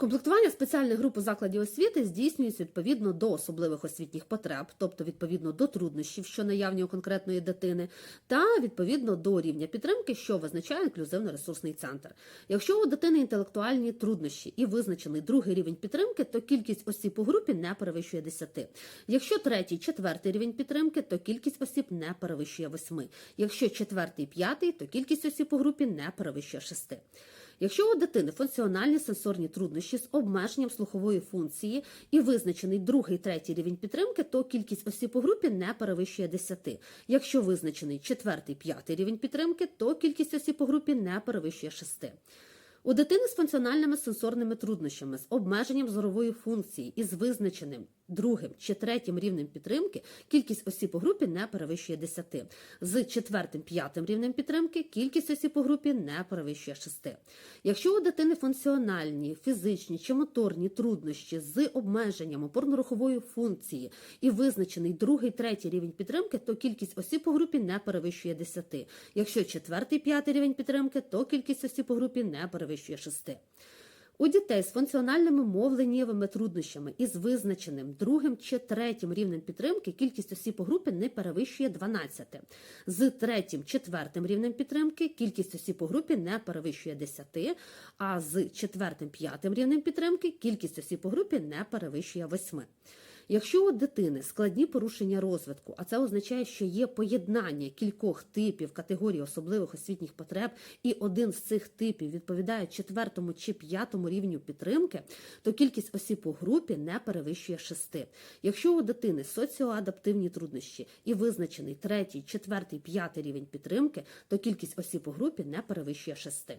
Комплектування спеціальних груп у закладі освіти здійснюється відповідно до особливих освітніх потреб, тобто відповідно до труднощів, що наявні у конкретної дитини, та відповідно до рівня підтримки, що визначає інклюзивно-ресурсний центр. Якщо у дитини інтелектуальні труднощі і визначений другий рівень підтримки, то кількість осіб у групі не перевищує 10. Якщо третій, четвертий рівень підтримки, то кількість осіб не перевищує 8. Якщо четвертий, п'ятий, то кількість осіб у групі не перевищує 6. Якщо у дитини функціональні сенсорні труднощі з обмеженням слухової функції і визначений другий, третій рівень підтримки, то кількість осіб у групі не перевищує 10. Якщо визначений четвертий, п'ятий рівень підтримки, то кількість осіб у групі не перевищує 6. У дитини з функціональними сенсорними труднощами, з обмеженням зорової функції і з визначеним другим чи третім рівнем підтримки кількість осіб у групі не перевищує 10. З четвертим п'ятим рівнем підтримки кількість осіб у групі не перевищує 6. Якщо у дитини функціональні, фізичні чи моторні труднощі з обмеженням опорно-рухової функції і визначений другий, третій рівень підтримки, то кількість осіб у групі не перевищує 10. Якщо четвертий, п'ятий рівень підтримки, то кількість осіб у групі не перевищує 6. У дітей з функціональними мовленнєвими труднощами із визначеним другим чи третім рівнем підтримки кількість осіб у групі не перевищує 12. З третім, четвертим рівнем підтримки кількість осіб у групі не перевищує 10, а з четвертим, п'ятим рівнем підтримки кількість осіб у групі не перевищує 8. Якщо у дитини складні порушення розвитку, а це означає, що є поєднання кількох типів категорій особливих освітніх потреб, і один з цих типів відповідає четвертому чи п'ятому рівню підтримки, то кількість осіб у групі не перевищує шести. Якщо у дитини соціоадаптивні труднощі і визначений третій, четвертий, п'ятий рівень підтримки, то кількість осіб у групі не перевищує шести.